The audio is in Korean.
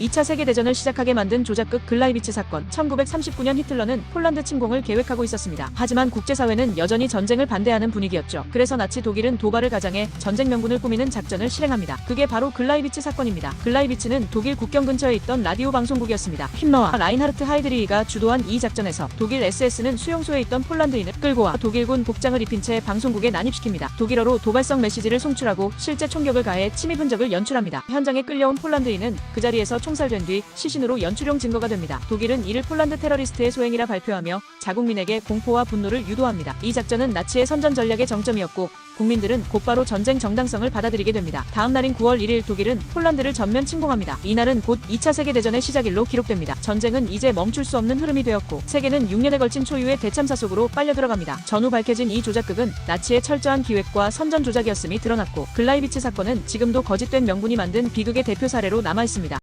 2차 세계대전을 시작하게 만든 조작극 글라이비츠 사건. 1939년 히틀러는 폴란드 침공을 계획하고 있었습니다. 하지만 국제사회는 여전히 전쟁을 반대하는 분위기였죠. 그래서 나치 독일은 도발을 가장해 전쟁 명분을 꾸미는 작전을 실행합니다. 그게 바로 글라이비츠 사건입니다. 글라이비츠는 독일 국경 근처에 있던 라디오 방송국이었습니다. 힘러와 라인하르트 하이드리히가 주도한 이 작전에서 독일 SS는 수용소에 있던 폴란드인을 끌고 와 독일군 복장을 입힌 채 방송국에 난입시킵니다. 독일어로 도발성 메시지를 송출하고 실제 총격을 가해 침입 흔적을 연출합니다. 현장에 끌려온 폴란드인은 그 자리에서 총 살된 뒤 시신으로 연출용 증거가 됩니다. 독일은 이를 폴란드 테러리스트의 소행이라 발표하며 자국민에게 공포와 분노를 유도합니다. 이 작전은 나치의 선전 전략의 정점이었고 국민들은 곧바로 전쟁 정당성을 받아들이게 됩니다. 다음 날인 9월 1일 독일은 폴란드를 전면 침공합니다. 이날은 곧 2차 세계대전의 시작일로 기록됩니다. 전쟁은 이제 멈출 수 없는 흐름이 되었고 세계는 6년에 걸친 초유의 대참사 속으로 빨려 들어갑니다. 전후 밝혀진 이 조작극은 나치의 철저한 기획과 선전 조작이었음이 드러났고 글라이비츠 사건은 지금도 거짓된 명분이 만든 비극의 대표 사례로 남아 있습니다.